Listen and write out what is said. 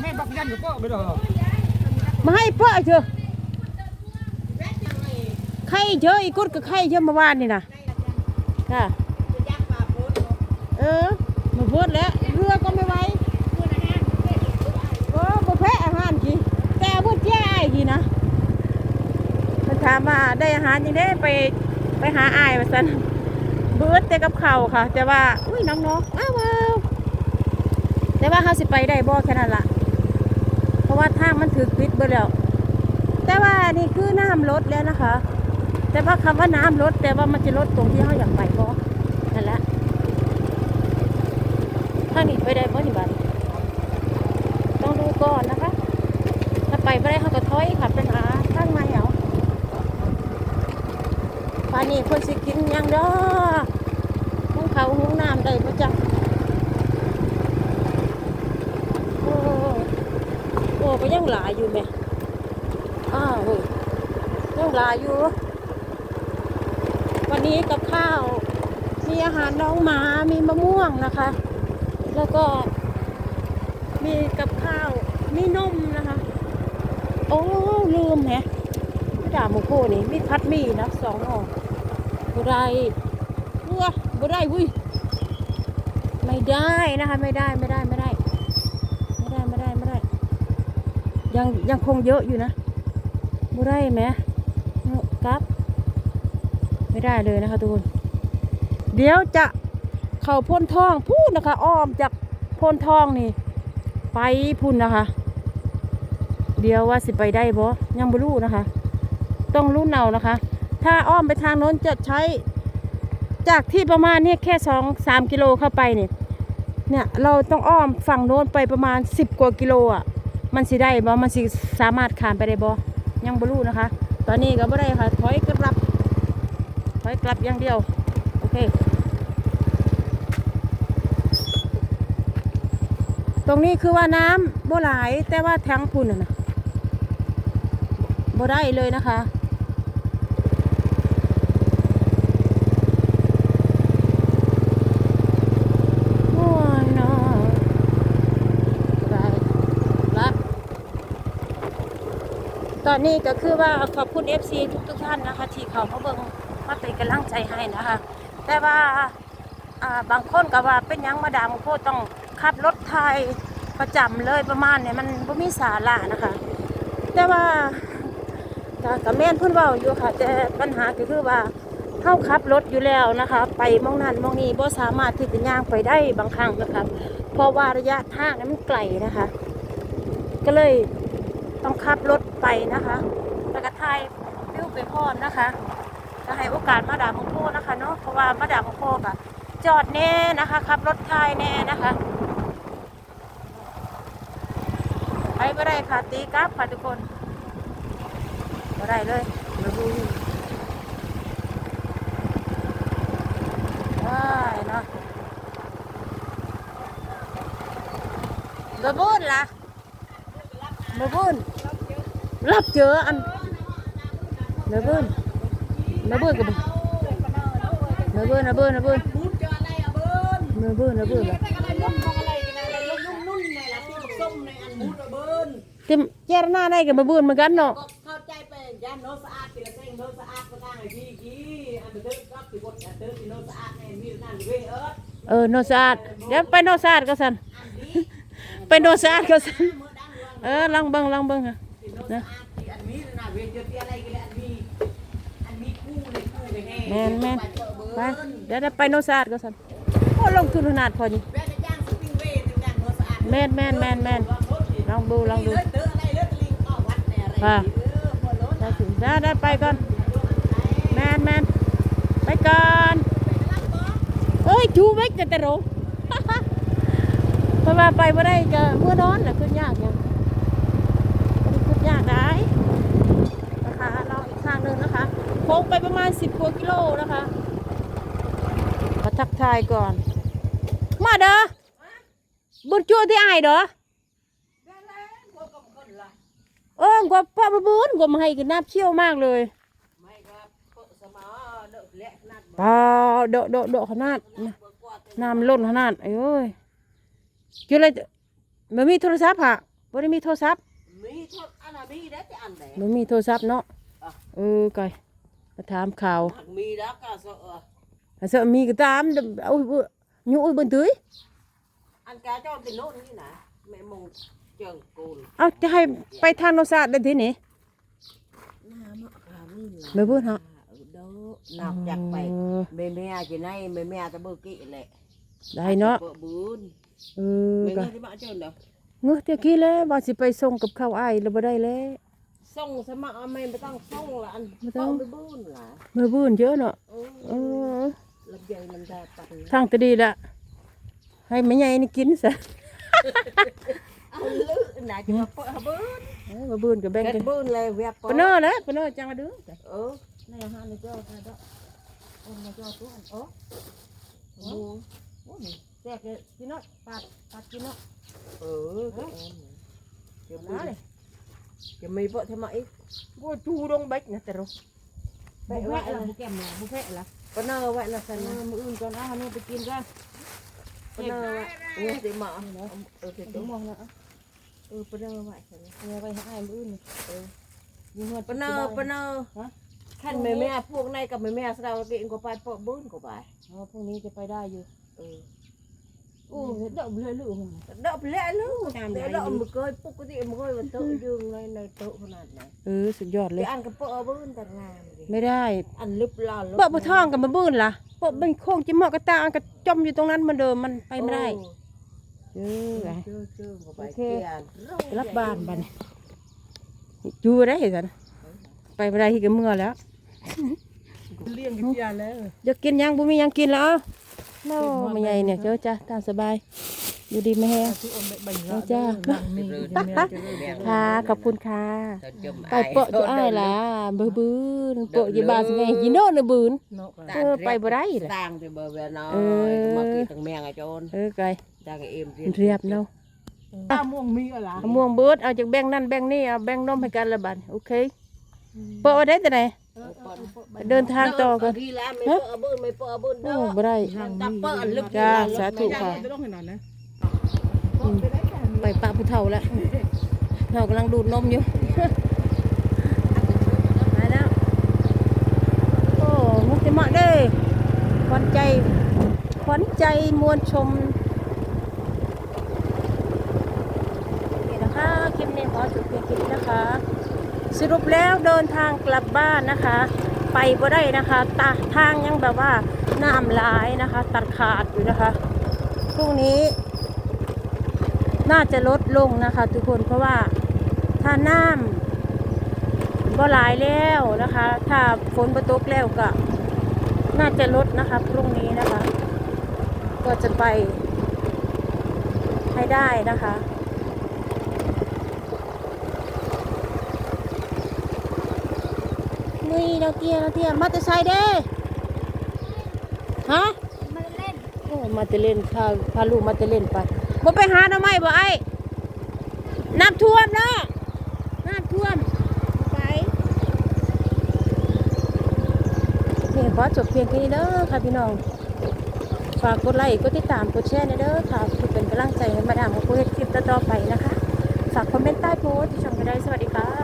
แม่บักยันกับพ่อไปดอกมาให้เพื่อเถอะใครเถอะอีกุดกับใครเถอะมื่อวานนี่นะค่ะเออมาพูดแล้วเรือก็ไม่ไหวโอ้บ่แพ้อาหารกี่แต่พูดแย่อ้กี่นะมันถามว่าได้อาหารยังได้ไปไปหาอ้ายมาสันเบิดแต่กับเขาค่ะ แต่ว่าอุ้ยน้องๆอ้าว แต่ว่าเขาสิไปได้บ่แค่นั้นละเพราะว่าทางมันถือปิดไปแล้ว แต่ว่านี่คือน้ำลดแล้วนะคะ แต่ว่าคำว่าน้ำลดแต่ว่ามันจะลดตรงที่เขาอยากไปบ่นั่นแหละทางนี้ไปได้บ่นี่บัดต้องดูก่อนนะคะ ถ้าไปไม่ได้เขาก็ถอยค่ะเป็นหาทางใหม่เอาป่านนี้คนสิกินยังดอหุงเขาวหุงน้ำได้ประจักโอ้ โอ้ ก็ยังหลายอยู่แม่อ้าวเฮ้ยยังหลายอยู่ วันนี้กับข้าว มีอาหารน้องหมา มีมะม่วงนะคะ แล้วก็มีกับข้าว มีนมนะคะ โอ้ลืมแฮะไม่ด่าหมูโคนี่ มีพัดมีนะสองห่อบุได้วัวบุได้วุ้ยไม่ได้นะคะ ไม่ได้ไม่ได้ไม่ได้ ยังยังคงเยอะอยู่นะบ่ได้ไหมเอากลับ ไม่ได้เลยนะคะทุกคน เดี๋ยวจะเข้าพ่นทองพูดนะคะ อ้อมจากพ่นทองนี่ ไปพุ่นนะคะ เดี๋ยวว่าสิไปได้บ่ยังบ่รู้นะคะ ต้องรุ่นเอานะคะ ถ้าอ้อมไปทางโน้นจะใช้ จากที่ประมาณนี่แค่สองสามกิโลเข้าไปเนี่ยเนี่ยเราต้องอ้อมฝั่งโน้นไปประมาณสิบกว่ากิโลอะ มันสิได้บ่มันสิสามารถขามไปได้บ่ยังบ่รู้นะคะ ตอนนี้ก็บ่ได้ค่ะถอยกลับถอยกลับอย่างเดียว โอเค ตรงนี้คือว่าน้ำบ่หลายแต่ว่าแทงพุ่นน่ะนะบ่ได้เลยนะคะ โอ้ยเนาะได้ละ ตอนนี้ก็คือว่าขอบคุณ FC ทุกทุกท่านนะคะ ที่เขามาเบิ่งมาเป็นกำลังใจให้นะคะ แต่ว่าบางคนก็ว่าเป็นยังมาดามโคตรต้องขับรถไทยประจำเลยประมาณเนี่ยมันบ่มีสาระนะคะ แต่ว่าก็ก็แม่นพิ่นเว้าอยู่ค่ะ แต่ปัญหาก็คือว่าเข้าขับรถอยู่แล้วนะคะ ไปมองนั้นมองนี้บ่สามารถที่จะย่างไปได้บางครั้งนะคะเพราะว่าระยะทางนั้นมันไกลนะคะ ก็เลย ขับรถไปนะคะแล้ก็ถ่ายวิวไปพ่อมนะคะจะให้โอกาสมาดามของพ่อนะคะเนาะเพราะว่ามาดามของพ่อก็จอดแน่นะคะขับรถถ่ายแน่นะคะไปไม่ได้ค่ะตีกลับค่ะทุกคนไม่ได้เลยมาดูได้เนาะมาบุญล่ะมาบุญ อะเบิ้ลเต็มแย่หน้าได้กับบะบุนเหมือนกันเนาะก็เข้าใจไปย่านโนสะอาดกินละเส้นโนสะอาดก็ตั้งไอ้พี่กี้อันเดิมก็คือบทอันเดิมที่โนสะอาดในมีนั่นเว้ยเอิร์ดเออโนสะอาดเดี๋ยวไปโนสะอาดก็สันอันนี้ไปโนสะอาดก็สันเมื่อดังเรื่องเออลองเบิ่งลองเบิ่งค่ะที่โนสะอาดที่อันนี้น่ะเว้ยเจอที่อะไรกันอันนี้อันนี้คู่เลยคู่เลยแน่แม่นแม่นไปไปเดี๋ยวเดี๋ยวไปโนสะอาดก็สันโอ้ลงทุนขนาดพอดีแม่จะย่างสปริงเวย์ถึงย่างโนสะอาดแม่นแม่นแม่นแม่นลองดูลองดูเลือดเตออะไรเลือดลิงออกวัดเนี่ยอะไรค่ะเออพอรถได้ถึงได้ได้ไปก่อนแมนแมนไปก่อนเอ้ยชูเวกจะแต่โรเพราะว่าไปไม่ได้ก็เมื่อนอนแหละขึ้นยากยังขึ้น ยากได้นะคะเราอีกทางหนึ่งนะคะโค้งไปประมาณสิบกว่ากิโลนะคะมาทักทายก่อน มาเด้อบุญจัวที่อายเด้อเออกว่าป้าบุญกว่ามาให้กินน้ำเชี่ยวมากเลยไม่ครับสมอเดอะเละนัดเปล่าโดดโดดโดขนาดน้ำล้นขนาดไอ้เอ้ยกินอะไรจะมันมีโทรศัพท์ค่ะบ่ได้มีโทรศัพท์ มีโทษอันน่ะมีได้แต่อันไหนบ่มีโทรศัพท์เนาะอะเออไก่มาถามข่าวหักมีแล้วก็เสอะถ้าเสอะมีก็ตามเดี๋ยวเอาเบิ่งอยู่อุ้ยเบิ่นตื้ยอันกาเจ้าเป็นโน่นนี่นะแม่มงเจิงกูลเอาจะให้ไปทางโนซาได้ที่ไหนน้ำอะค่ะมีหลายแม่เบิ่นฮะเด้อนอกจากไปเออแม่แม่จะไหนแม่แม่ตะเบิกกี้แหละได้เนาะเปิดบุญเออแม่ก็แม่ที่มา เจิงเด้อเงื้อเดี๋ยวกี้แล้วว่าสิไปส่งกับข้าวอ้ายแล้วบ่ได้แล้วส่งสมัครเอาไม่ไม่ต้องส่งละอันไม่ต้องเปิดบุญล่ะมือบื้นเยอะเนาะเออเออลำไยลำดาปันทางตะดีละให้แม่ใหญ่นี่กินซะเอาลือน่ะจะมาเปิดบุญเออมาบื้นกับแบ่งเกิกันดบุญเลยเวียบปะเนอแล้วปะเนอจังมาดูเออในอาหารในเจ้าใครเด้อโอ้ในเจ้าตัวอันโอ้โอ้โอ้นี่ แจกเลยกินเนาะปัดปัดกินเนาะเออก็เอ็มเดี๋ยวบุญจะมีเปิดทำไมอีกกูจูดงเบ็ดนะแต่เราไปไว้ละบุแก้มละบุแพ้ละปนเนอไว้ละสันนะมืออื่นก่อนอะนี่ไปกินกันปนเนอไว้เนี่ยสิมาเออเดี๋ยวมองนะเออปนเนอไว้สันเอาไปให้มื้ออื่นเออมีเงินปนเนอปนเนอขั้นแม่แม่พวกในกับแม่แม่สาวกินก็ไปเปิดบุญก็ไปอ๋อพรุ่งนี้จะไปได้อยู่ เออ โอ้เดาเลยลูก đỡ lẽ nữa để đỡ một coi phục cái gì một coi mình tự dương này này tự khôn này này เออสุดยอดเลย để ăn cái phở bún tầng ngàn ไม่ได้ ăn lúp la lúp เปาะบ่ท้องกับมาบื้นล่ะเปาะเป็นโค้งจิเหมาะกระตางกระจมอยู่ตรงนั้นเหมันเดิมมันไปไม่ได้ เออไง chưa chưa có phải Ok. kia รับบ้านบัดนอยู่ได้สันไปไม่ได้ที่กับเมื่อแล้ว liên cái kia nữa อยากกินหยังบุมีหยังกินแล้วเนาะไม่ใหญ่เนี่ยเจ้าจ้าตามสบาย อยู่ดีไม่แห้งเจ้าจ้าค่ะขอบคุณค่ะไปเปาะจะอ้ายล่ะบื้อบื้อเปาะจะบาสิไงยินโน่นบืนเออไปบ่ได้ล่ะ tang thì bờ về nó Ừ. mà kia thằng mèo ở trôn เออไกล đang cái im เรียบเนาะ ta muông mi ở lá มะม่วงเบิดเอาจากแบ่งนั่นแบ่งนี่เอาแบ่งนมให้กันละบัดโอเคเปาะได้แต่ไหน เดินทางต่อกัน đi làm mấy phở bún mấy phở bún โอ้ đó บ่ได้ ta phở lúp จ้าสาธุค่ะไปปะผู้เฒ่าแล้วเรากำลังดูดนมอยู่มาแล้วโอ้มุกติมะเด้ขวัญใจขวัญใจมวลชมนี่นะคะคลิปนี้ขอจบเพียงแค่นี้นะคะ สรุปแล้วเดินทางกลับบ้านนะคะ ไปบ่ได้นะคะตาทางยังแบบว่าน้ำหลายนะคะ ตัดขาดอยู่นะคะพรุ่งนี้ น่าจะลดลงนะคะ ทุกคนเพราะว่าถ้าน้ำก็หลายแล้วนะคะ ถ้าฝนประตกแล้วก็ น่าจะลดนะคะพรุ่งนี้นะคะ ก็จะไปให้ได้นะคะ นี่เราเตี้ยเราเตี้ยมาแต่ไซเด้ฮะมาเล่นโอ้มาแต่เล่นพาพาลูกมาแต่เล่นไปบ่ไปหาหน่อไม้บ่ไอ้น้ำท่วมเนาะน้ำท่วมไปนี่ขอจบเพียงแค่นี้เด้อค่ะพี่น้องฝากกดไลค์กดติดตามกดแชร์นะเด้อค่ะคือเป็นกำลังใจให้มาดามของผู้เฮ็ดคลิปต่อๆไปนะคะฝากคอมเมนต์ใต้โพสต์ที่ช่องก็ได้สวัสดีค่ะ